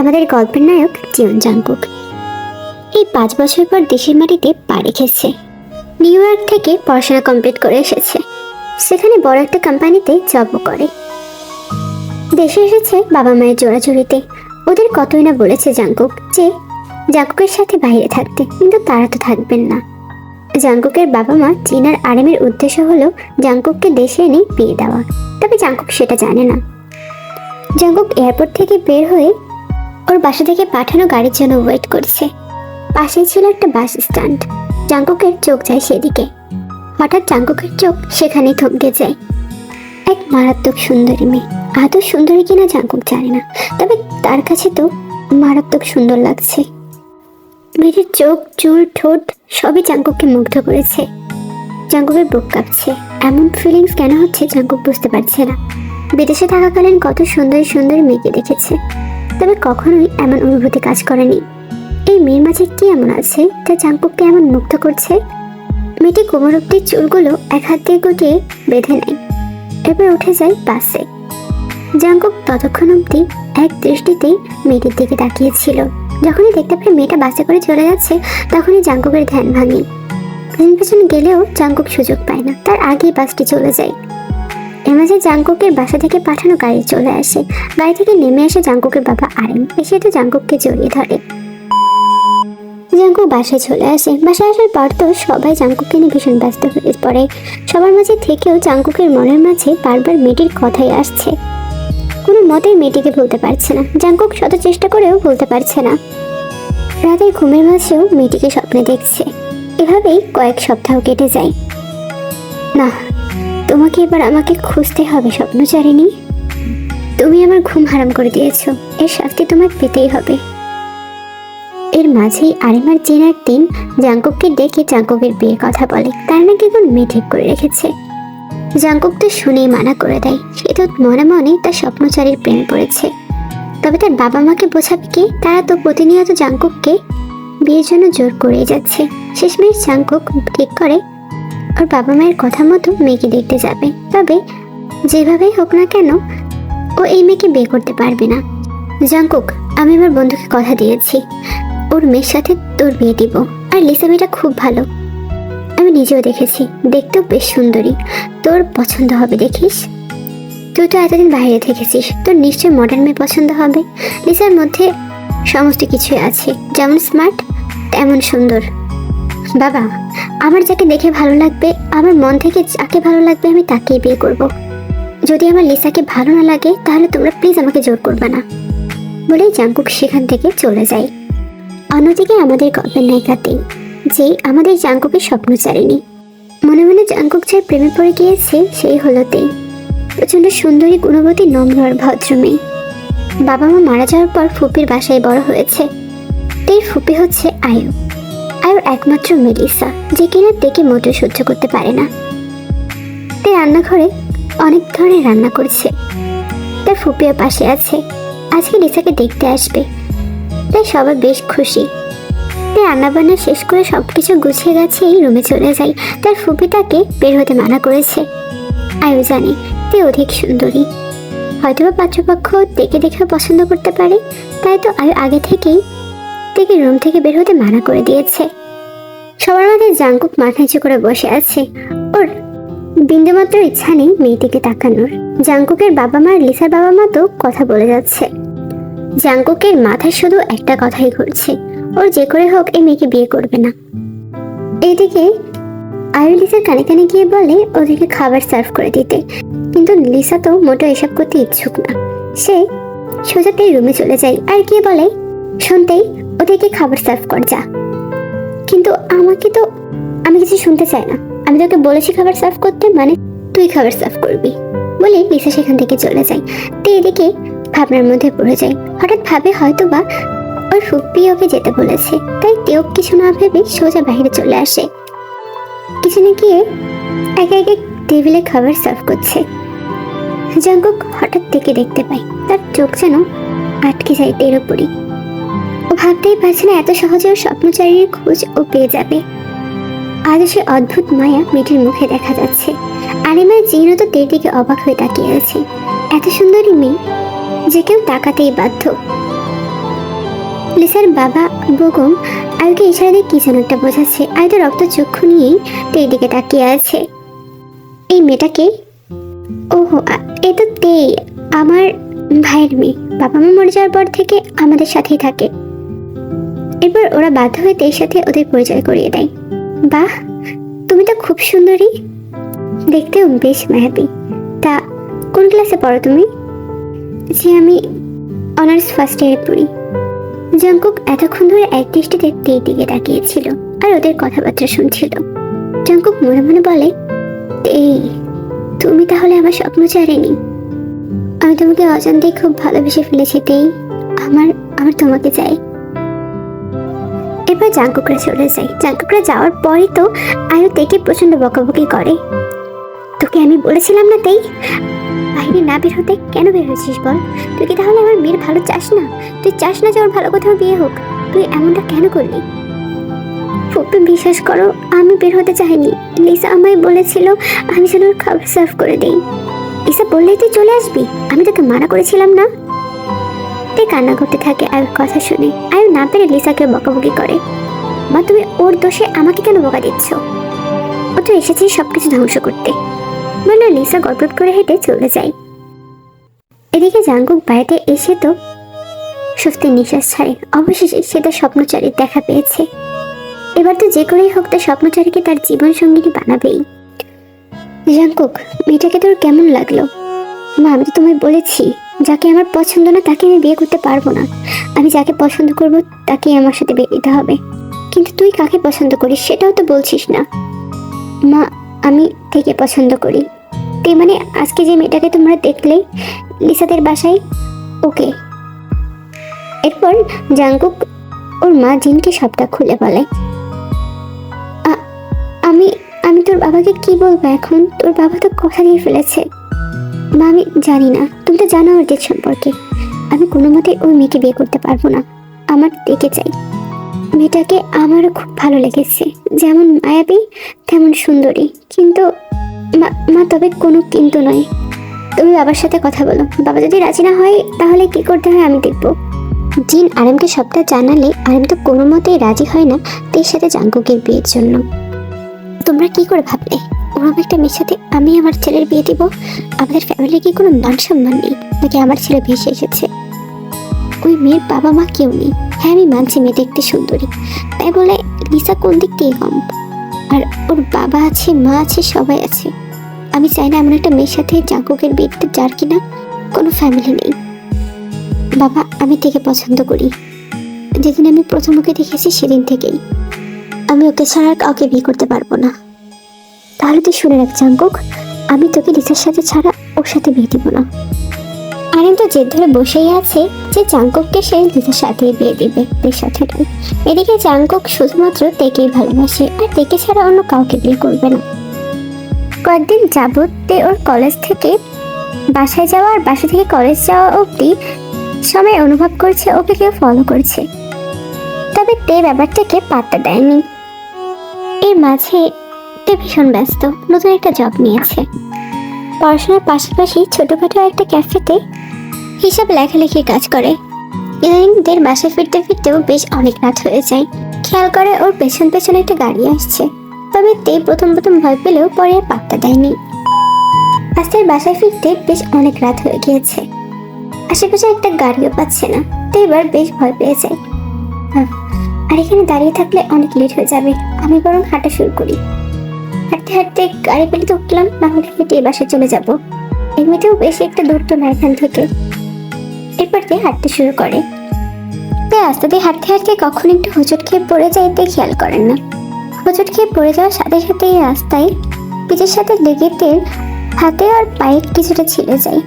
আমাদের গল্পের নায়ক জিয়ন জাংকুক। এই পাঁচ বছর পর দেশের মাটিতে পা রেখেছে। নিউ ইয়র্ক থেকে পড়াশোনা কমপ্লিট করে এসেছে। সেখানে বড় একটা কোম্পানিতে জবও করে। দেশে এসেছে বাবা মায়ের জোড়াজুড়িতে ওদের কতই না বলেছে জাংকুক যে জাংকুকের সাথে বাইরে থাকতে, কিন্তু তারা তো থাকবেন না। জাংকুকের বাবা মা চীন আর আরেমের উদ্দেশ্য হলো জাংকুককে দেশে এনে বিয়ে দেওয়া। তবে জাংকুক সেটা জানে না। জাংকুক এয়ারপোর্ট থেকে বের হয়ে ওর বাসা থেকে পাঠানো গাড়ির জন্য ওয়েট করছে। পাশেই ছিল একটা বাস স্ট্যান্ড জাংকুকের চোখ যায় সেদিকে। হঠাৎ জাংকুকের চোখ সেখানেই থমকে যায়। এক মারাত্মক সুন্দরী মেয়ে। আদৌ সুন্দরী কিনা জাংকুক জানে না। তবে তার কাছে তো মারাত্মক সুন্দর লাগছে। মেয়েটির চোখ, চুল, ঠোঁট সবই জাংকুককে মুগ্ধ করেছে। জাংকুকের বুক কাঁপছে। এমন ফিলিংস কেন হচ্ছে জাংকুক বুঝতে পারছে না। বিদেশে থাকাকালীন কত সুন্দর সুন্দর মেয়েকে দেখেছে। তবে কখনোই এমন অনুভূতি কাজ করেনি। এই মেয়ের মাঝে কি এমন আছে যা জাংকুককে এমন মুগ্ধ করছে? মেয়েটি কোমর চুলগুলো এক হাত দিয়ে গুটিয়ে বেঁধে নেয়। এরপর উঠে যায় বাসে। জাংকুক ততক্ষণ অব্দি এক দৃষ্টিতেই মেয়েটির দিকে তাকিয়েছিল। যখনই দেখতে পারে মেয়েটা বাসে করে চলে যাচ্ছে, তখনই জাংকুকের ধ্যান ভাঙে। পেছন পেছন গেলেও জাংকুক সুযোগ পায় না। তার আগেই বাসটি চলে যায়। এর মাঝে জাংকুকের বাসা থেকে পাঠানো গাড়ি চলে আসে। গাড়ি থেকে নেমে আসে জাংকুকের বাবা আরেন। এসে তো জাংকুককে জড়িয়ে ধরে। জাংকুক বাসায় চলে আসে। বাসায় আসার পর তো সবাই জাংকুককে নিয়ে ভীষণ ব্যস্ত হয়ে পড়ে। সবার মাঝে থেকেও জাংকুকের মনের মাঝে বারবার মেয়েটির কথাই আসছে। কোনো মতেই মেয়েটিকে ভুলতে পারছে না। জাংকুক শত চেষ্টা করেও ভুলতে পারছে না। রাতের ঘুমের মাঝেও মেয়েটিকে স্বপ্নে দেখছে। এভাবেই কয়েক সপ্তাহ কেটে যায়। না তোমাকে এবার আমাকে খুঁজতে হবে, স্বপ্নচারিণী। তুমি আমার ঘুম হারাম করে দিয়েছ। এর শাস্তি তোমায় পেতেই হবে। এর মাঝেই আরিমার চেন একদিন জাংকুককে ডেকে জাংকুকের বিয়ের কথা বলে। তার নাকি কোন মেয়ে ঠিক করে রেখেছে। জাংকুক তো শুনেই মানা করে দেয়। সে তো মনে মনে তার স্বপ্নচারীর প্রেমে পড়েছে। তবে তার বাবা মাকে বোঝাবে কি? তারা তো প্রতিনিয়ত জাংকুককে বিয়ের জন্য জোর করেই যাচ্ছে। শেষমেশ জাংকুক ঠিক করে ওর বাবা মায়ের কথা মতো মেয়েকে দেখতে যাবে। তবে যেভাবেই হোক না কেন, ও এই মেয়েকে বিয়ে করতে পারবে না। জাংকুক, আমি আমার বন্ধুকে কথা দিয়েছি। ওর মেয়ের সাথে তোর বিয়ে দিব। আর লিসা মেয়েটা খুব ভালো। আমি নিজেও দেখেছি। দেখতেও বেশ সুন্দরী। তোর পছন্দ হবে, দেখিস? তুই তো এতদিন বাইরে থেকেছিস। তোর নিশ্চয়ই মডার্ন মেয়ে পছন্দ হবে। লিসার মধ্যে সমস্ত কিছুই আছে। যেমন স্মার্ট তেমন সুন্দর। বাবা, আমার যাকে দেখে ভালো লাগবে, আমার মন থেকে যাকে ভালো লাগবে, আমি তাকেই বিয়ে করব। যদি আমার লিসাকে ভালো না লাগে, তাহলে তোমরা প্লিজ আমাকে জোর করবে না। বলেই জাংকুক সেখান থেকে চলে যায়। অন্যদিকে আমাদের গল্পের নায়িকাতে যে আমাদের জাংকুকের স্বপ্ন চারেনি মনে মনে জাংকুক যার প্রেমে পড়ে গিয়েছে, সেই হলো তে প্রচণ্ড সুন্দরী, গুণবতী, নম্র আর ভদ্র মেয়ে। বাবা মা মারা যাওয়ার পর ফুপির বাসায় বড় হয়েছে। তের ফুপি হচ্ছে আয়ু আয়ুর একমাত্র মেলিসা, যে কিনা তেকে মোটেও সহ্য করতে পারে না। তে রান্নাঘরে অনেক ধরনের রান্না করছে। তার ফুপিও পাশে আছে। আজকে লিসাকে দেখতে আসবে। তাই সবাই বেশ খুশি। তাই রান্নাবান্না শেষ করে সব কিছু গুছিয়ে গেছে এই রুমে চলে যাই তার ফুপি তাকে বের হতে মানা করেছে। আয়ু জানে, তে অধিক সুন্দরী। হয়তোবা পাত্রপক্ষ দেখে দেখেও পছন্দ করতে পারে। তাই তো আয়ু আগে থেকেই থেকে রুম থেকে বের হতে মানা করে দিয়েছে। সবার মধ্যে জাঙ্কুক মাথা নিচু করে বসে আছে। ওর বিন্দুমাত্র ইচ্ছা নেই মেয়েটিকে তাকানোর। জাঙ্কুকের বাবা মা লিসার বাবা মা তো কথা বলে যাচ্ছে। জাঙ্কুকের মাথায় শুধু একটা কথাই ঘুরছে। ওর যে করে হোক এই মেয়েকে বিয়ে করবে না। এদিকে আয়ু লিসার কানে কানে গিয়ে বলে ওদেরকে খাবার সার্ভ করে দিতে। কিন্তু লিসা তো মোটো এসব করতে ইচ্ছুক না। সে সোজাতেই রুমে চলে যায়। আর গিয়ে বলে, শুনতেই ওদেরকে খাবার সার্ভ কর যা। কিন্তু আমাকে তো, আমি কিছু শুনতে চাই না। আমি তোকে বলেছি খাবার সার্ভ করতে মানে তুই খাবার সার্ভ করবি। বলে লিসা সেখান থেকে চলে যায়। তো এদিকে ভাবনার মধ্যে পড়ে যায়। হঠাৎ ভাবে হয়তো বা ওর ফুপ্পি ওকে যেতে বলেছে। তাই তেও কিছু না ভেবে সোজা বাইরে চলে আসে। কিচেনে গিয়ে একে একে টেবিলে খাবার সার্ভ করছে। জাঙ্কুক হঠাৎ থেকে দেখতে পায়। তার চোখ যেন আটকে যায় তের ওপরই ও ভাবতেই পারছে না এত সহজে ওর স্বপ্নচারীর খোঁজ ও পেয়ে যাবে। আজ সে অদ্ভুত মায়া মেয়েটির মুখে দেখা যাচ্ছে। আরিমা জিনও তো তের দিকে অবাক হয়ে তাকিয়ে আছে। এত সুন্দরী মেয়ে, যে কেউ তাকাতেই বাধ্য। লিসার বাবা বগম আয়ুকে ইশারা দিয়ে কি যেন একটা বোঝাচ্ছে আয়ু তো রক্ত চক্ষু নিয়েই তেই দিকে তাকিয়ে আছে। এই মেয়েটাকে ওহো এ তো তে আমার ভাইয়ের মেয়ে। বাবা মা মরে যাওয়ার পর থেকে আমাদের সাথেই থাকে। এরপর ওরা বাধ্য হয়ে তের সাথে ওদের পরিচয় করিয়ে দেয়। বাহ, তুমি তো খুব সুন্দরী। দেখতেও বেশ মায়াবী তা কোন ক্লাসে পড়ো তুমি? যে আমি অনার্স ফার্স্ট ইয়ারে পড়ি। জঙ্কুক এতক্ষণ ধরে এক দৃষ্টিতে তেই দিকে তাকিয়েছিল আর ওদের কথাবার্তা শুনছিল। জঙ্কুক মনে মনে বলে এই তুমি তাহলে আমার স্বপ্ন চারেনি আমি তোমাকে অজান্তেই খুব ভালোবেসে ফেলেছি, তেই। আমার আমার তোমাকে চাই। এবার জাঙ্কুকরা চলে যায়। জাঙ্কুকরা যাওয়ার পরই তো আয়ু তেকে প্রচণ্ড বকাবকি করে। তোকে আমি বলেছিলাম না তেই বাইরে না বের হতে কেন বের হয়েছিস বল? তুই কি তাহলে আমার মেয়ের ভালো চাস না? তুই চাস না যে ওর ভালো কোথাও বিয়ে হোক। তুই এমনটা কেন করলি? ফুপি, বিশ্বাস করো, আমি বের হতে চাইনি। লিসা আমায় বলেছিল আমি ওর খাবার সার্ভ করে দেই। লিসা বললেই তুই চলে আসবি? আমি তোকে মানা করেছিলাম না? তে কান্না করতে থাকে আয়ুর কথা শুনে। আয়ু না পেরে লিসাকে বকাবকি করে। মা, তুমি ওর দোষে আমাকে কেন বকা দিচ্ছ? ও তো এসেছিস সবকিছু ধ্বংস করতে। বলে লিসা গটগট করে হেঁটে চলে যায়। এদিকে জাঙ্কুক বাড়িতে এসে তো স্বস্তির নিঃশ্বাস ছাড়ে। অবশেষে সে তার স্বপ্নচারীর দেখা পেয়েছে। এবার তো যে করেই হোক তার স্বপ্নচারীকে তার জীবন সঙ্গিনী বানাবেই। জাঙ্কুক, মেয়েটাকে তোর কেমন লাগল? মা, আমি তো তোমায় বলেছি। যাকে আমার পছন্দ না, তাকে আমি বিয়ে করতে পারব না। আমি যাকে পছন্দ করব, তাকেই আমার সাথে বিয়ে দিতে হবে। কিন্তু তুই কাকে পছন্দ করিস, সেটাও তো বলছিস না। মা, আমি থেকে পছন্দ করি। তে মানে আজকে যে মেয়েটাকে তোমরা দেখলে, লিসাদের বাসায়, ওকে। এরপর জাঙ্কুক ওর মা জিনকে সবটা খুলে বলে। আমি আমি তোর বাবাকে কি বলব এখন? তোর বাবা তো কথা দিয়ে ফেলেছে। মা, আমি জানি না। তুমি তো জানো ওর দিক সম্পর্কে। আমি কোনো মতে ওই মেয়েকে বিয়ে করতে পারব না। আমার দেখে চাই। মেয়েটাকে আমারও খুব ভালো লেগেছে। যেমন মায়াবী, তেমন সুন্দরী। কিন্তু মা- তবে কোনো কিন্তু নয়। তুমি বাবার সাথে কথা বলো। বাবা যদি রাজি না হয়, তাহলে কি করতে হয় আমি দেখব। জিন আরামকে সবটা জানালে আরাম তো কোনো মতেই রাজি হয় না তের সাথে জাঙ্কুকের বিয়ের জন্য। তোমরা কি করে ভাবলে? ওরকম একটা মেয়ের সাথে আমি আমার ছেলের বিয়ে দিব? আমাদের ফ্যামিলি কি কোনো মান সম্মান নেই, নাকি আমার ছেলে ভেসে এসেছে ওই মেয়ের বাবা মা কেউ নেই। হ্যাঁ আমি মানছি মেয়ে দেখতে সুন্দরী। তাই বলে লিসা কোন দিক থেকে কম আর ওর বাবা আছে, মা আছে, সবাই আছে। আমি চাই না এমন একটা মেয়ের সাথে জাঙ্কুকের বিয়েতে যার কিনা কোনো ফ্যামিলি নেই। বাবা, আমি থেকে পছন্দ করি। যেদিন আমি প্রথম ওকে দেখেছি, সেদিন থেকেই। আমি ওকে ছাড়া কাউকে বিয়ে করতে পারব না। তাহলে তুই শুনে রাখ, জাঙ্কুক। আমি তোকে লিসার সাথে ছাড়া ওর সাথে বিয়ে দিব না। আরেন তো জেদ ধরে বসেই আছে যে জাঙ্কুককে সে লিসার সাথে বিয়ে দিবে। এর সাথে নয় এদিকে জাঙ্কুক শুধুমাত্র তেকেই ভালোবাসে আর তেকে ছাড়া অন্য কাউকে বিয়ে করবে না। কয়েকদিন যাবত ওর কলেজ থেকে বাসায় যাওয়া আর বাসা থেকে কলেজ যাওয়া অবধি সময় অনুভব করছে, ওকে কেউ ফলো করছে। তবে তে ব্যাপারটাকে পাত্তা দেয়নি। এর মাঝে তে ভীষণ ব্যস্ত। নতুন একটা জব নিয়েছে। পড়াশোনার পাশাপাশি ছোটখাটো একটা ক্যাফেতে হিসাব লেখালেখির কাজ করে। ইদানিং দের বাসায় ফিরতে ফিরতেও বেশ অনেক রাত হয়ে যায়। খেয়াল করে ওর পেছন পেছনে একটা গাড়ি আসছে। তবে তে প্রথম প্রথম ভয় পেলেও পরে আর পাত্তা দেয়নি। আস্তের বাসায় ফিরতে বেশ অনেক রাত হয়ে গিয়েছে। আশেপাশে একটা গাড়িও পাচ্ছে না। তো এবার বেশ ভয় পেয়ে যায়। আর এখানে দাঁড়িয়ে থাকলে অনেক লেট হয়ে যাবে। আমি বরং হাঁটা শুরু করি। হাঁটতে হাঁটতে গাড়ি তো উঠলাম হলে হেঁটে বাসায় চলে যাব। এমনিতেও বেশ একটা দূর তো না এখান থেকে। এরপর দিয়ে হাঁটতে শুরু করে। তে রাস্তা দিয়ে হাঁটতে হাঁটতে কখন একটু হোঁচট খেয়ে পড়ে যায় তে খেয়াল করেন না। হোঁচট খেয়ে পড়ে যাওয়ার সাথে সাথে এই রাস্তায় পিঠের সাথে লেগে তেল, হাতে আর পায়ে কিছুটা ছিলে যায়।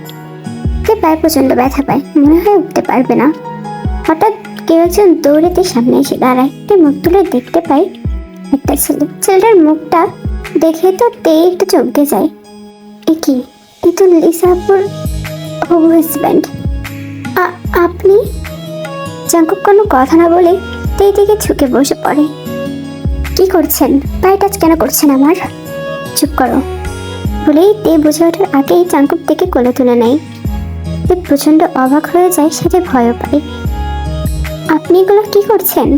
তে পায়ে প্রচণ্ড ব্যথা পায়, মনে হয় উঠতে পারবে না। হঠাৎ কেউ একজন দৌড়েতে সামনে এসে দাঁড়ায়। মুখ তুলে দেখতে পাই একটা ছেলে। ছেলেটার মুখটা দেখে তো তে একটু চমকে যায়। এ কি এ তো লিসাপুর হবু হাজব্যান্ড আপনি? জাঙ্কুক কোনো কথা না বলে তে দিকে ঝুঁকে বসে পড়ে। কি করছেন? পায়ে টাচ কেন করছেন আমার? চুপ করো। বলেই তে বুঝে ওঠার আগেই চাঙ্কুক থেকে কোলে তুলে নেয়। তে প্রচণ্ড অবাক হয়ে যায় সাথে ভয়ও পায়। আপনি এগুলো কি করছেন?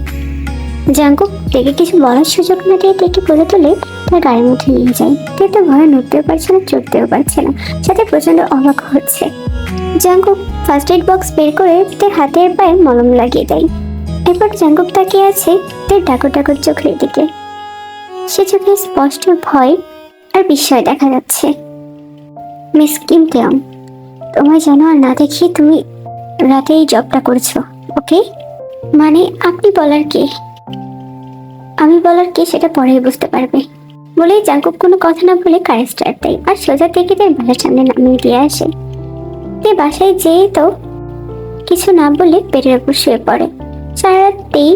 জাঙ্কুক দেখে কিছু বলার সুযোগ না দিয়ে তেকে কোলে তুলে, তার গাড়ির মধ্যে নিয়ে যায়। তে তো ভয়ে নড়তেও পারছে না, চড়তেও পারছে না। সাথে প্রচণ্ড অবাক হচ্ছে। জাঙ্কুক ফার্স্ট এড বক্স বের করে তার হাতের পায়ে মলম লাগিয়ে দেয়। এরপর জাঙ্কুক তাকিয়ে আছে তার ডাকর ডাকর চোখের দিকে। সে চোখে স্পষ্ট ভয় আর বিস্ময় দেখা যাচ্ছে। মিস কিম তেয়ং, তোমায় যেন আর না দেখি তুমি রাতে এই জবটা করেছ, ওকে? মানে আপনি বলার কে? আমি বলার কে সেটা পরেই বুঝতে পারবে। বলেই জাঙ্কুক কোনো কথা না বলে কারে স্টার্ট দেয়, আর সোজা থেকে তার বাসার সামনে নামিয়ে দিয়ে আসে। তে বাসায় যেয়ে তো কিছু না বলে পেটের উপর শুয়ে পড়ে। সারা রাতেই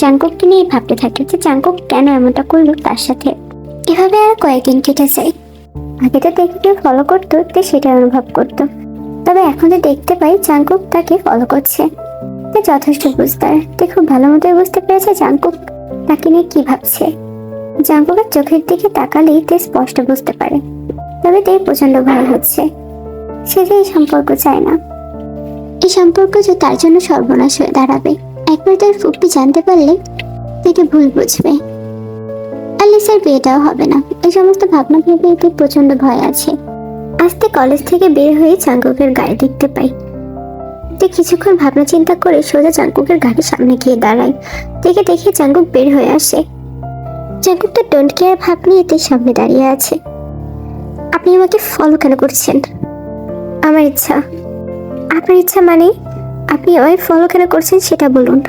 জাঙ্কুককে নিয়ে ভাবতে থাকে যে জাঙ্কুক কেন এমনটা করল তার সাথে। এভাবে আর কয়েকদিন কেটে যায়। আগে তো দেখতে ফলো করতো, তে সেটা অনুভব করতো। তবে এখন যে দেখতে পাই, জাঙ্কুক তাকে ফলো করছে। তে যথেষ্ট বুঝতার তে খুব ভালো মতোই বুঝতে পেরেছে জাঙ্কুক। তাকে নিয়ে কি ভাবছে? জাঙ্কুকের চোখের দিকে তাকালেই তে স্পষ্ট বুঝতে পারে। তবে তে প্রচণ্ড ভয় হচ্ছে। সে যে এই সম্পর্ক চায় না। এই সম্পর্ক যে তার জন্য সর্বনাশ হয়ে দাঁড়াবে। একবার তার ফুপি জানতে পারলে তাকে ভুল বুঝবে। আর লিসার বিয়েটাও হবে না। এই সমস্ত ভাবনা ভেবে এতে প্রচণ্ড ভয় আছে। আস্তে কলেজ থেকে বের হয়ে চাঙ্কুকের গাড়ি দেখতে পাই তে কিছুক্ষণ ভাবনা চিন্তা করে সোজা চাঙ্কুকের গাড়ির সামনে গিয়ে দাঁড়ায় দেখে দেখে চাঙ্কুক বের হয়ে আসে। চাঙ্কুক তো ডোন্ট কেয়ার ভাব নিয়ে তে সামনে দাঁড়িয়ে আছে। আপনি আমাকে ফলো কেন করছেন? আমার ইচ্ছা। আপনার ইচ্ছা মানে আপনি আমায় ফলো কেন করছেন সেটা বলুন।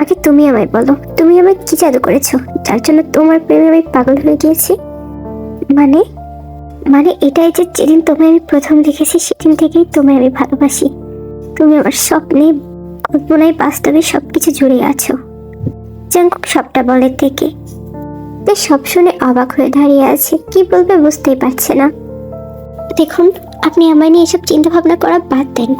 আগে তুমি আমায় বলো, তুমি আমায় কি জাদু করেছ? যার জন্য তোমার প্রেমে আমি পাগল হয়ে গিয়েছি। মানে মানে এটাই যে যেদিন তোমায় আমি প্রথম দেখেছি, সেদিন থেকেই তোমায় আমি ভালোবাসি। তুমি আমার স্বপ্নে, কল্পনায় বাস্তবে সবকিছু জুড়ে আছো। জাঙ্কুক সবটা বলে থেকে তে সব শুনে অবাক হয়ে দাঁড়িয়ে আছে, কি বলবে বুঝতেই পারছে না। দেখুন, আপনি আমায় নিয়ে এসব চিন্তা ভাবনা করা বাদ দেন।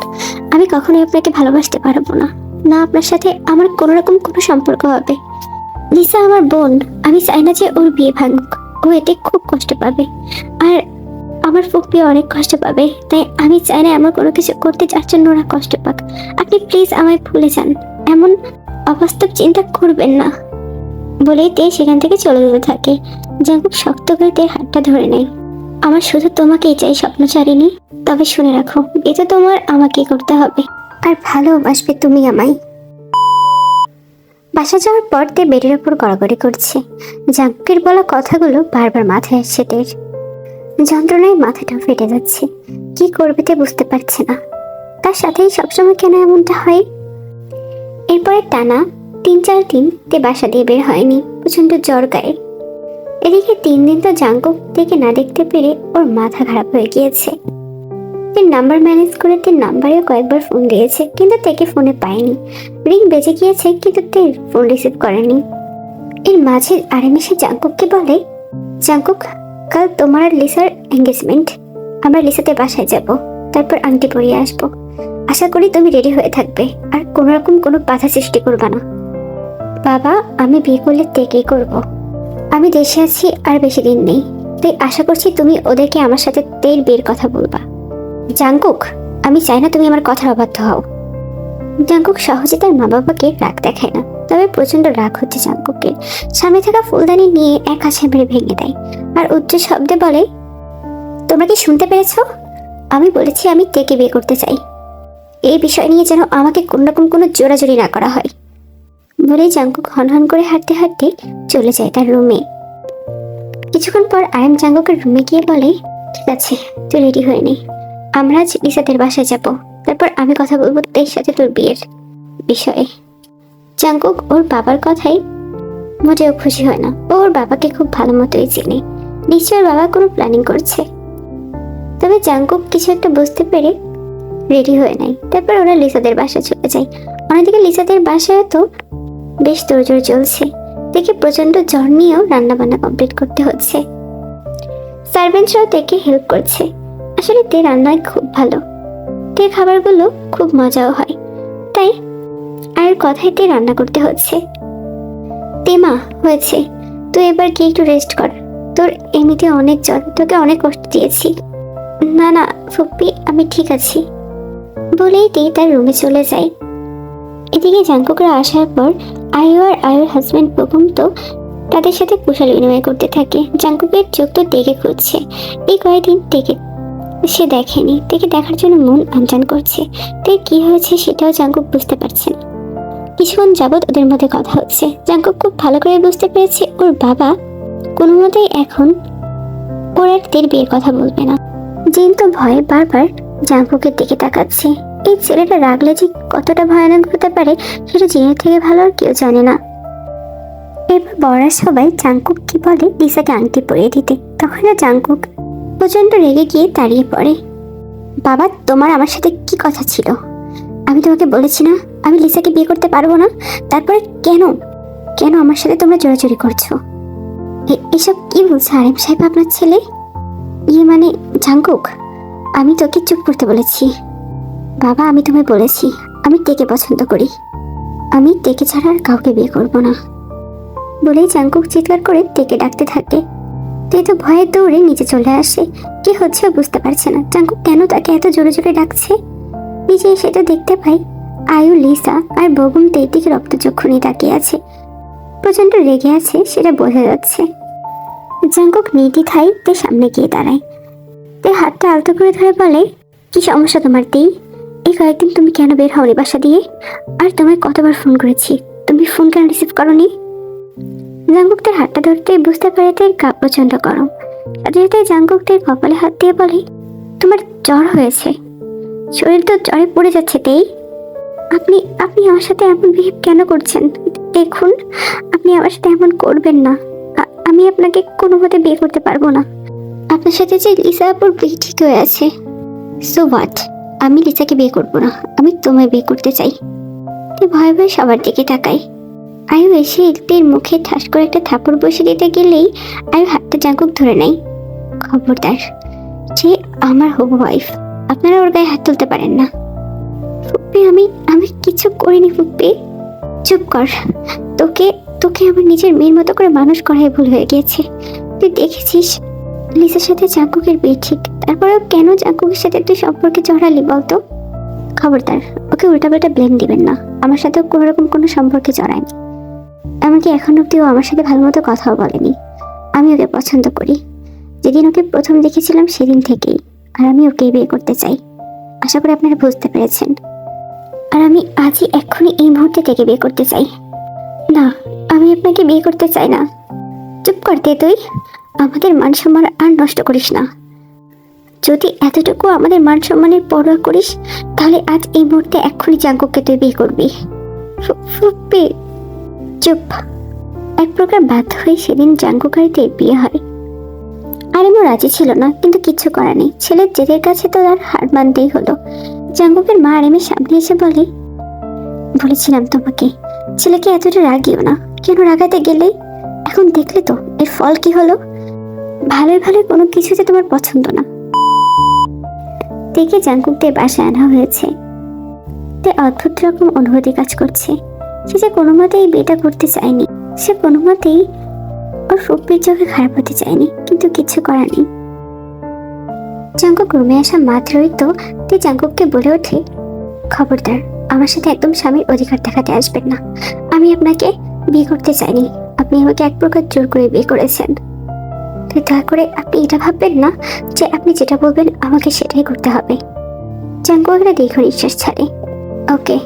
আমি কখনোই আপনাকে ভালোবাসতে পারব না। না আপনার সাথে আমার কোনো রকম কোনো সম্পর্ক হবে। লিসা আমার বোন, আমি চাই না যে ওর বিয়ে ভাঙুক। ও এতে খুব কষ্ট পাবে। আর আমার ফুপি অনেক কষ্ট পাবে, তাই আমি চাই না এমন কোনো কিছু করতে যার জন্য ওরা কষ্ট পাক। আপনি প্লিজ আমায় ভুলে যান, এমন অবাস্তব চিন্তা করবেন না। বলেই তে সেখান থেকে চলে যেতে থাকে। জাঙ্কুক শক্ত করে তে হাতটা ধরে নেয়। আমার শুধু তোমাকেই চাই স্বপ্নচারিণী তবে শুনে রাখো এটা তোমার আমাকে করতে হবে। আর ভালোবাসবে তুমি আমায়। বাসা যাওয়ার পর তে বেডের ওপর গড়াগড়ি করছে। জাঙ্কুকের বলা কথাগুলো বারবার মাথায় আসছে তের। যন্ত্রণায় মাথাটা ফেটে যাচ্ছে। কি করবে তে বুঝতে পারছে না। তার সাথেই সবসময় কেন এমনটা হয়? এরপরে টানা তিন চার দিন তে বাসা দিয়ে বের হয়নি প্রচণ্ড জ্বর গায়ে। এদিকে তিন দিন তো জাঙ্কুক থেকে না দেখতে পেরে ওর মাথা খারাপ হয়ে গিয়েছে। তিন নাম্বার ম্যানেজ করে তিন নাম্বারেও কয়েকবার ফোন দিয়েছে, কিন্তু তেকে ফোনে পায়নি। রিং বেজে গিয়েছে, কিন্তু তে ফোন রিসিভ করেনি। এর মাঝে আরেমেশে জাঙ্কুককে বলে, জাঙ্কুক কাল তোমার লিসার এঙ্গেজমেন্ট আমরা লিসাতে বাসায় যাব, তারপর আংটি পরিয়ে আসব। আশা করি তুমি রেডি হয়ে থাকবে, আর কোনো রকম কোনো বাধা সৃষ্টি করবে না। বাবা, আমি বিয়ে করলে তেকেই করব? আমি দেশে আছি আর বেশি দিন নেই, তাই আশা করছি তুমি ওদেরকে আমার সাথে তেল বিয়ের কথা বলবা। জাঙ্কুক, আমি চাই না তুমি আমার কথার অবাধ্য হও। জাঙ্কুক সহজে তার মা বাবাকে রাগ দেখায় না। তবে প্রচণ্ড রাগ হচ্ছে জাঙ্কুকের সামনে থাকা ফুলদানি নিয়ে এক মেরে ভেঙে দেয় আর উচ্চ শব্দে বলে, তোমরা কি শুনতে পেরেছ? আমি বলেছি আমি টেকে বিয়ে করতে চাই। এই বিষয় নিয়ে যেন আমাকে কোন রকম কোনো জোরাজোরি না করা হয়। বলে জাঙ্কুক হনহন করে হাঁটতে হাঁটতে চলে যায় তার রুমে। কিছুক্ষণ পর আয়াম জাঙ্কুকের রুমে গিয়ে বলে, ঠিক আছে, তুই রেডি হয়ে নে। আমরা আজ লিসাদের বাসায় যাব। তারপর আমি কথা বলব তোর সাথে তোর বিয়ের বিষয়ে। জাঙ্কুক ওর বাবার কথাই মোটেও খুশি হয় না। ও ওর বাবাকে খুব ভালো মতোই চেনে। নিশ্চয় বাবা কোনো প্ল্যানিং করছে। তবে জাঙ্কুক কিছু একটা বুঝতে পেরে রেডি হয়ে নেয়। তারপর ওরা লিসাদের বাসায় চলে যায়। অন্যদিকে লিসাদের বাসায় তো বেশ তোড়জোড় চলছে। দেখে প্রচণ্ড জ্বর নিয়েও রান্না বান্না কমপ্লিট করতে হচ্ছে। সার্ভেন্টরাও দেখে হেল্প করছে। আসলে তে রান্নায় খুব ভালো। তে খাবারগুলো খুব মজাও হয়। তাই আর কথাই তে রান্না করতে হচ্ছে। তেমা হয়েছে তুই এবার গিয়ে একটু রেস্ট কর। তোর এমনিতে অনেক জ্বর, তোকে অনেক কষ্ট দিয়েছি। না না, ফুপ্পি, আমি ঠিক আছি। বলেই তে তার রুমে চলে যায়। এদিকে জাঙ্কুকরা আসার পর আয়ু আর আয়ুর হাজব্যান্ড প্রথম তো তাদের সাথে কুশল বিনিময় করতে থাকে। জাঙ্কুকের চোখ তো ডেকে খুঁজছে এই কয়েকদিন দেখে সে দেখেনি। দেখে দেখার জন্য মন আনচান করছে। তাই কি হয়েছে সেটাও জাঙ্কুক বুঝতে পারছে না। কিছুক্ষণ যাবৎ ওদের মধ্যে কথা হচ্ছে। জাঙ্কুক খুব ভালো করে বুঝতে পেরেছে ওর বাবা কোনো মতেই এখন ওর আর তের বিয়ের কথা বলবে না। জিন তো ভয়ে বারবার জাঙ্কুকের দিকে তাকাচ্ছে। এই ছেলেটা রাগলে যে কতটা ভয়ানক হতে পারে সেটা জিনের থেকে ভালো আর কেউ জানে না। এরপর বড়রা সবাই জাঙ্কুক কি বলে লিসাকে আংটি পরিয়ে দিতে। তখন না জাঙ্কুক প্রচণ্ড রেগে গিয়ে দাঁড়িয়ে পড়ে। বাবা, তোমার আমার সাথে কি কথা ছিল? আমি তোমাকে বলেছি না, আমি লিসাকে বিয়ে করতে পারব না। তারপরে কেন? কেন আমার সাথে তোমরা জোরাজোরি করছ? এসব কি বলছে আরেম সাহেব আপনার ছেলে? ইয়ে মানে জাঙ্কুক? আমি তোকে চুপ করতে বলেছি। বাবা, আমি তোমায় বলেছি, আমি তেকে পছন্দ করি। আমি তেকে ছাড়া আর কাউকে বিয়ে করব না। বলেই জাঙ্কুক চিৎকার করে তেকে ডাকতে থাকে। তে তো ভয়ে দৌড়ে নিচে চলে আসে। কি হচ্ছে বুঝতে পারছে না। জাঙ্কুক কেন তাকে এত জোরে জোরে ডাকছে? নিচে সেটা দেখতে পাই। আয়ু লিসা আর বগুম তের দিকে রক্তচক্ষু নিয়ে তাকিয়ে আছে। প্রচণ্ড রেগে আছে সেটা বোঝা যাচ্ছে। জাঙ্কুক নির্দ্বিধায় তে সামনে গিয়ে দাঁড়ায়। তে হাতটা আলতো করে ধরে বলে, কি সমস্যা তোমার তেই এই কয়েকদিন তুমি কেন বের হওনি বাসা দিয়ে? আর তোমায় কতবার ফোন করেছি? তুমি ফোন কেন রিসিভ করনি? জাঙ্গুক তার হাতটা ধরতে বুঝতে পারে তার গা প্রচণ্ড গরম। সাথে সাথে জাঙ্গুক তার কপালে হাত দিয়ে বলে, তোমার জ্বর হয়েছে। শরীর তো জ্বরে পড়ে যাচ্ছে, তেই। আপনি আপনি আমার সাথে এমন বিহেভ কেন করছেন? দেখুন, আপনি আমার সাথে এমন করবেন না। আমি আপনাকে কোনো মতে বিয়ে করতে পারব না। আপনার সাথে যে লিসা আপুর বিয়ে ঠিক হয়ে আছে। সো হোয়াট আমি লিসাকে বিয়ে করব না। আমি তোমায় বিয়ে করতে চাই। ভয়ে ভয়ে সবার দিকে তাকাই। আয়ু এসে তের মুখে ঠাস করে একটা থাপড় বসে দিতে গেলেই আয়ু হাতটা জাঙ্কুক ধরে নেয়। খবরদার যে আমার হবু ওয়াইফ আপনারা ওর গায়ে হাত তুলতে পারেন না। ফুপ্পি, আমি আমি কিছু করিনি ফুপ্পি। চুপ কর। তোকে তোকে আমার নিজের মেয়ের মতো করে মানুষ করাই ভুল হয়ে গিয়েছে। তুই দেখেছিস? লিসার সাথে চাকুকের বিয়ে ঠিক। তারপরেও কেন চাকুকের সাথে তুই সম্পর্কে জড়ালি বলতো? খবরদার, ওকে উল্টাপাল্টা ব্লেম দিবেন না। আমার সাথেও কোনো রকম কোনো সম্পর্কে জড়ায়নি। এমনকি এখন অব্দি ও আমার সাথে ভালো মতো কথাও বলেনি। আমি ওকে পছন্দ করি। যেদিন ওকে প্রথম দেখেছিলাম সেদিন থেকেই। আর আমি ওকে বিয়ে করতে চাই। আশা করি আপনারা বুঝতে পেরেছেন। আর আমি আজই এক্ষুনি এই মুহূর্তে থেকে বিয়ে করতে চাই। না, আমি আপনাকে বিয়ে করতে চাই না। চুপ করতে তুই। আমাদের মান সম্মান আর নষ্ট করিস না। যদি এতটুকু আমাদের মান সম্মানের পরোয়া করিস, তাহলে আজ এই মুহূর্তে এক্ষুনি জাঙ্কুককে তুই বিয়ে করবি। চুপ। এক প্রকার বাধ্য হয়ে সেদিন জাঙ্কুকারিতে বিয়ে হয়। আরেমও রাজি ছিল না, কিন্তু কিচ্ছু করার নেই ছেলের জেদের কাছে তো আর হার মানতেই হলো। জাঙ্কুকের মা আরেমের সামনে এসে বলে, বলেছিলাম তোমাকে, ছেলেকে এতটা রাগিও না। কেন রাগাতে গেলে? এখন দেখলে তো, এর ফল কি হলো? ভালোই ভালোই কোনো কিছুতে তোমার পছন্দ না। দেখে জাঙ্কুকদের বাসায় আনা হয়েছে। তে অদ্ভুত রকম অনুভূতি কাজ করছে। সে যে কোনো মতেই বিয়েটা করতে চায়নি, সে কোনো মতেই ওর ফুপির চোখে খারাপ হতে চায়নি, কিন্তু কিছু করার নেই। জাঙ্কুক রুমে আসা মাত্রই তো তে জাঙ্কুককে বলে ওঠে, খবরদার, আমার সাথে একদম স্বামীর অধিকার দেখাতে আসবেন না। আমি আপনাকে বিয়ে করতে চাইনি, আপনি আমাকে এক প্রকার জোর করে বিয়ে করেছেন। তো দয়া করে আপনি এটা ভাববেন না যে আপনি যেটা বলবেন আমাকে সেটাই করতে হবে। জাঙ্কু একটা দীর্ঘ নিঃশ্বাস ছাড়ে। ওকে,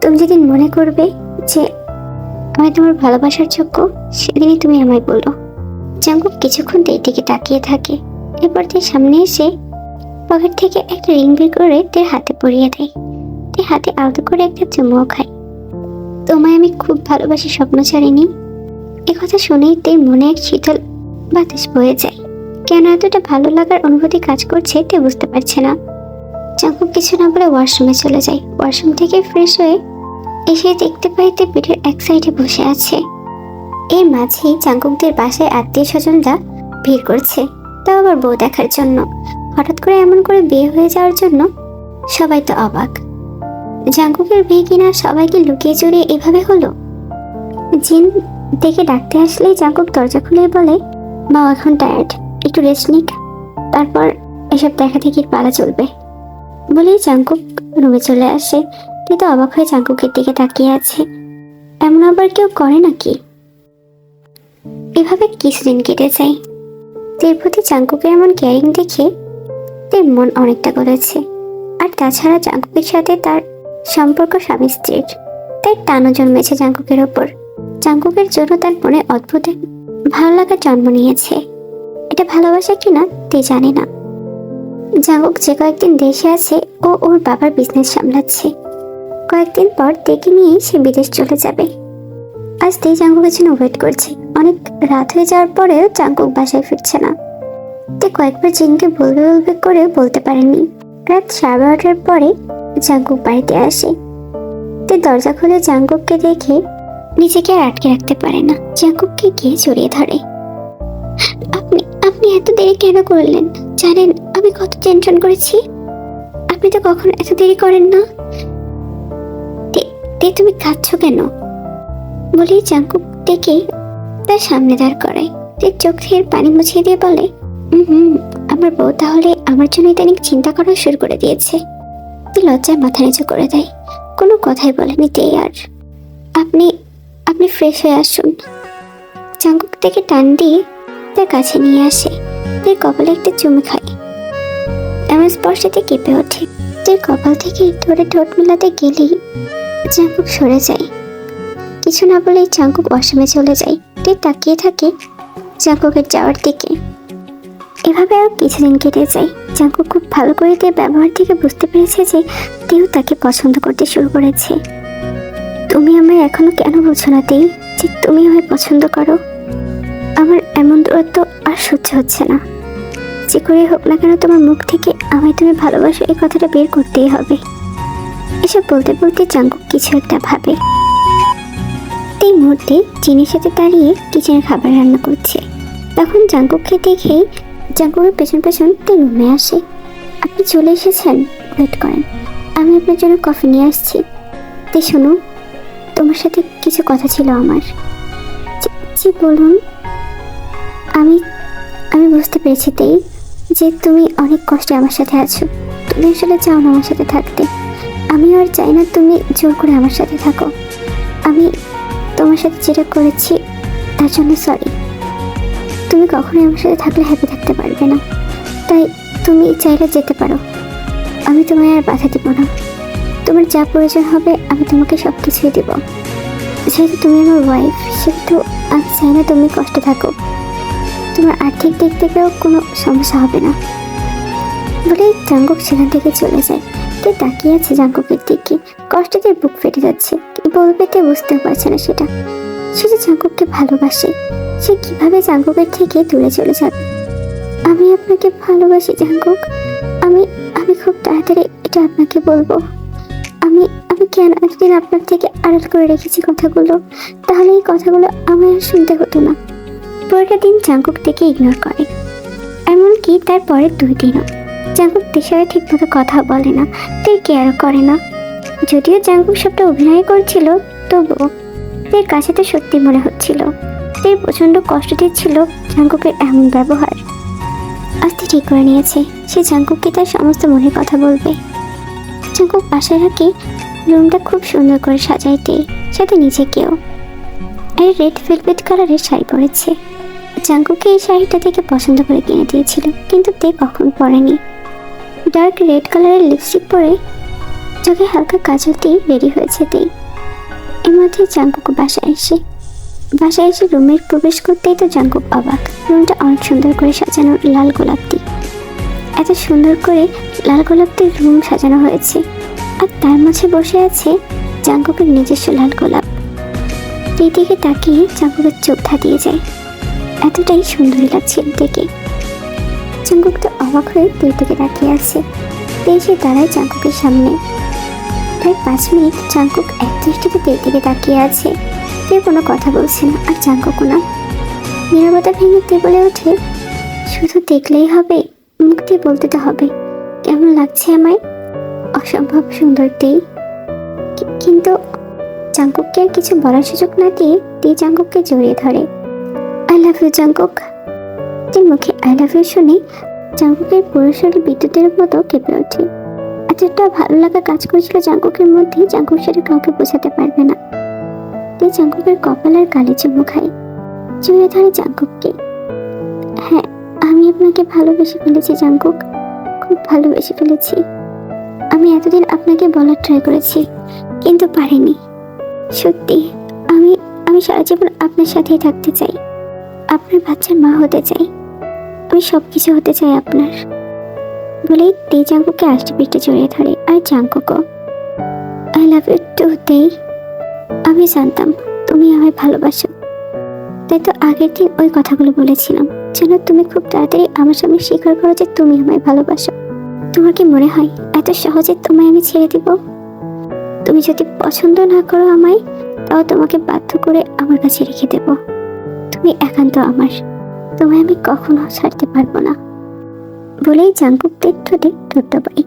তুমি যেদিন মনে করবে যে আমি তোমার ভালোবাসার যোগ্য, সেদিনই তুমি আমায় বলো। জাঙ্কুক কিছুক্ষণ তের দিকে তাকিয়ে থাকে। এরপর তের সামনে এসে পকেট থেকে একটা রিং বের করে তের হাতে পরিয়ে দেয়। তে হাতে আলতো করে একটা চুমুও খায়। তোমায় আমি খুব ভালোবাসি স্বপ্ন ছাড়িনি কথা শুনেই তের মনে এক শীতল বাতাস বয়ে যায়। কেন এতটা ভালো লাগার অনুভূতি কাজ করছে তে বুঝতে পারছে না। চাঙ্কুক কিছু না বলে ওয়াশরুমে চলে যায়। ওয়াশরুম থেকে ফ্রেশ হয়ে এসে দেখতে পাই তে পিঠের এক সাইডে বসে আছে। এর মাঝেই চাঙ্কুকদের বাসায় আত্মীয় স্বজনরা ভিড় করছে। তাও আবার বউ দেখার জন্য। হঠাৎ করে এমন করে বিয়ে হয়ে যাওয়ার জন্য সবাই তো অবাক। জাঙ্কুকের বিয়ে কিনা সবাইকে লুকিয়ে চড়িয়ে এভাবে হলো? জিন দেখে ডাকতে আসলেই জাঙ্কুক দরজা খুলে বলে মা এখন টায়ার্ড একটু রেস্ট নিক, তারপর এসব দেখা দেখির পালা চলবে। বলেই জাঙ্কুক রুমে চলে আসে। তো অবাক হয়ে জাঙ্কুকের দিকে তাকিয়ে আছে। এমন আবার কেউ করে নাকি? এভাবে কিছুদিন কেটে যায়। তের প্রতি জাঙ্কুকের এমন কেয়ারিং দেখে তের মন অনেকটা গলেছে। আর তাছাড়া জাঙ্কুকের সাথে তার সম্পর্ক স্বামী স্ত্রীর। তাই টানা জন্মেছে জাঙ্কুকের ওপর। জাঙ্কুকের জন্য তার মনে অদ্ভুত ভালো লাগার জন্ম নিয়েছে। এটা ভালোবাসা কিনা তে জানে না। জাঙ্কুক যে কয়েকদিন দেশে আছে ও ওর বাবার বিজনেস সামলাচ্ছে। কয়েকদিন পর তেকে নিয়ে সে বিদেশ চলে যাবে। আজ তে জাঙ্কুকের জন্য ওয়েট করছে। অনেক রাত হয়ে যাওয়ার পরেও জাঙ্কুক বাসায় ফিরছে না। তে কয়েকবার জিনকে বলবে বলবে করে বলতে পারেনি। রাত সাড়ে বারোটার পরে জাঙ্কুক বাড়িতে আসে। তে দরজা খুলে জাঙ্কুককে দেখে নিজেকে আর আটকে রাখতে পারে না। জাঙ্কুককে গিয়ে জড়িয়ে ধরে। আপনি আপনি এত দেরি কেন করলেন? জানেন, আমি কত টেনশন করেছি। আপনি তো কখনো এত দেরি করেন না। তে তুমি কাঁদছো কেন? বলে জাঙ্কুক ডেকে তার সামনে দাঁড় করায়। তে চোখ থেকে পানি মুছিয়ে দিয়ে বলে হুম, আমার বউ তাহলে আমার জন্য ইদানিং চিন্তা করা শুরু করে দিয়েছে। তে লজ্জায় মাথা নিচু করে দেয়। কোনো কথাই বলেনি তে আর। আপনি আপনি ফ্রেশ হয়ে আসুন। চাঙ্কুক থেকে টান দিয়ে তার কাছে নিয়ে আসে। তার কপালে একটা চুমু খায়। এমন স্পর্শতে কেঁপে ওঠে। তার কপাল থেকে ধরে ঠোঁট মেলাতে গেলেই চাঙ্কুক সরে যায়। কিছু না বলেই চাঙ্কুক ওয়াশরুমে চলে যায়। তে তাকিয়ে থাকে চাঙ্কুকের যাওয়ার দিকে। এভাবে আরও কিছুদিন কেটে যায়। চাঙ্কুক খুব ভালো করে তার ব্যবহার থেকে বুঝতে পেরেছে যে তেও তাকে পছন্দ করতে শুরু করেছে। তুমি আমায় এখনও কেন বোঝো না তেই? যে তুমি আমায় পছন্দ করো। আমার এমন দূরত্ব আর সহ্য হচ্ছে না। যে করে হোক না কেন তোমার মুখ থেকে আমায় তুমি ভালোবাসো, এই কথাটা বের করতেই হবে। এসব বলতে বলতে চাঙ্কুক কিছু একটা ভাবে। এই মুহূর্তে চিনির সাথে দাঁড়িয়ে কিচেনে খাবার রান্না করছে। তখন জাঙ্কুককে দেখেই জাঙ্কুকের পেছন পেছন তে রুমে আসে। আপনি চলে এসেছেন? ওয়েট করেন। আমি আপনার জন্য কফি নিয়ে আসছি। তে শোনো, তোমার সাথে কিছু কথা ছিল আমার। জি বলুন। আমি আমি বুঝতে পেরেছি তেই যে তুমি অনেক কষ্টে আমার সাথে আছো। তুমি আসলে চাও না আমার সাথে থাকতে। আমি আর চাই না তুমি জোর করে আমার সাথে থাকো। আমি তোমার সাথে যেটা করেছি, তার জন্য সরি তুমি কখনোই আমার সাথে থাকলে হ্যাপি থাকতে পারবে না। তাই তুমি চাইলে যেতে পারো। আমি তোমায় আর বাধা দিব না। তোমার যা প্রয়োজন হবে, আমি তোমাকে সব কিছুই দেবো। যেহেতু তুমি আমার ওয়াইফ সেহেতু আমি চাই না তুমি কষ্টে থাকো। তোমার আর্থিক দিক থেকেও কোনো সমস্যা হবে না। বলে জাঙ্কুক সেখান থেকে চলে যায়। তে তাকিয়ে আছে জাঙ্কুকের দিকে। কষ্টতে বুক ফেটে যাচ্ছে। কি বলবে তে বুঝতেও পারছে না সেটা। সে যে জাঙ্কুককে ভালোবাসে, সে কীভাবে জাঙ্কুকের থেকে দূরে চলে যাবে? আমি আপনাকে ভালোবাসি জাঙ্কুক। আমি আমি খুব তাড়াতাড়ি এটা আপনাকে বলব। আমি আমি কেন এতদিন আপনার থেকে আড়াল করে রেখেছি কথাগুলো? তাহলে এই কথাগুলো আমায় আর শুনতে হতো না। পরেরটা দিন জাঙ্কুক থেকে ইগনোর করে। এমনকি তার পরের দুই দিনও। জাঙ্কুক দেশের ঠিকমতো কথা বলে না, তাই কেয়ারও করে না। যদিও জাঙ্কুক সবটা অভিনয় করছিল, তবুও তার কাছে তো সত্যি মনে হচ্ছিল। তাই প্রচণ্ড কষ্ট দিচ্ছিল জাঙ্কুকের এমন ব্যবহার। আস্তে ঠিক করে নিয়েছে, সে জাঙ্কুককে তার সমস্ত মনের কথা বলবে। জাঙ্কুক বাসায় রাখে রুমটা খুব সুন্দর করে সাজাইতে, সাথে নিজেকেও। আর রেড ভেলভেট কালারের শাড়ি পরেছে। জাঙ্কুকে এই শাড়িটা থেকে পছন্দ করে কিনে দিয়েছিল, কিন্তু তে কখন পরেনি। ডার্ক রেড কালারের লিপস্টিক পরে চোখে হালকা কাজল দিয়ে রেডি হয়েছে তেই। এর মধ্যে জাঙ্কুক বাসায় এসে বাসায় এসে রুমের প্রবেশ করতেই তো জাঙ্কুক অবাক। রুমটা অনেক সুন্দর করে সাজানো লাল গোলাপ এত সুন্দর করে লাল গোলাপ দিয়ে রুম সাজানো হয়েছে। আর তার মাঝে বসে আছে জাঙ্কুকের নিজস্ব লাল গোলাপ। এই দিকে তাকিয়ে জাঙ্কুকের চোখ ধাঁধিয়ে যায়। এতটাই সুন্দরী লাগছে দেখে। জাঙ্কুক তো অবাক হয়ে দুই দিকে তাকিয়ে আছে। তেই সে দাঁড়ায় জাঙ্কুকের সামনে। প্রায় পাঁচ মিনিট জাঙ্কুক এক দৃষ্টিতে তেই দিকে তাকিয়ে আছে। কেউ কোনো কথা বলছে না, আর জাঙ্কুকও না। নিরবতা ভেঙে তে বলে ওঠে শুধু দেখলেই হবে, মুখ দিয়ে বলতে তো হবে, কেমন লাগছে আমায়? অসম্ভব সুন্দর তেই কিন্তু জাঙ্কুককে আর কিছু বলার সুযোগ না দিয়ে তে জাঙ্কুককে জড়িয়ে ধরে। আই লাভ ইউ জাঙ্কুক তে মুখে আই লাভ ইউ শুনে জাঙ্কুকের পুরো শরীর বিদ্যুতের মতো কেঁপে ওঠে। এতটা ভালো লাগা কাজ করেছিল জাঙ্কুকের মধ্যে, জাঙ্কুক সেটা কাউকে বোঝাতে পারবে না। তে জাঙ্কুকের কপালের কালে চুমু খায় জুড়ে ধরে জাঙ্কুককে। হ্যাঁ আমি আপনাকে ভালোবেসে ফেলেছি জাঙ্কুক। খুব ভালোবেসে ফেলেছি। আমি এতদিন আপনাকে বলার ট্রাই করেছি, কিন্তু পারিনি। সত্যি, আমি আমি সারা জীবন আপনার সাথেই থাকতে চাই। আপনার বাচ্চার মা হতে চাই। আমি সব কিছু হতে চাই আপনার। বলেই তে জাঙ্কুকে আষ্টে পিঠে জড়িয়ে ধরে। আর জাঙ্কুকও আই লাভ ইউ টু তে আমি জানতাম তুমি আমায় ভালোবাসো। তাই তো আগের দিন ওই কথাগুলো বলেছিলাম। যেন তুমি খুব তাড়াতাড়ি আমার সামনে স্বীকার করো যে তুমি আমায় ভালোবাসো। তোমার কি মনে হয় এত সহজে তোমায় আমি ছেড়ে দিব? তুমি যদি পছন্দ না করো আমায়, তাও তোমাকে বাধ্য করে আমার কাছে রেখে দেব। তুমি একান্ত আমার। তোমায় আমি কখনো ছাড়তে পারব না। বলেই জাঙ্কুক ঠোঁটে ধরতে পাই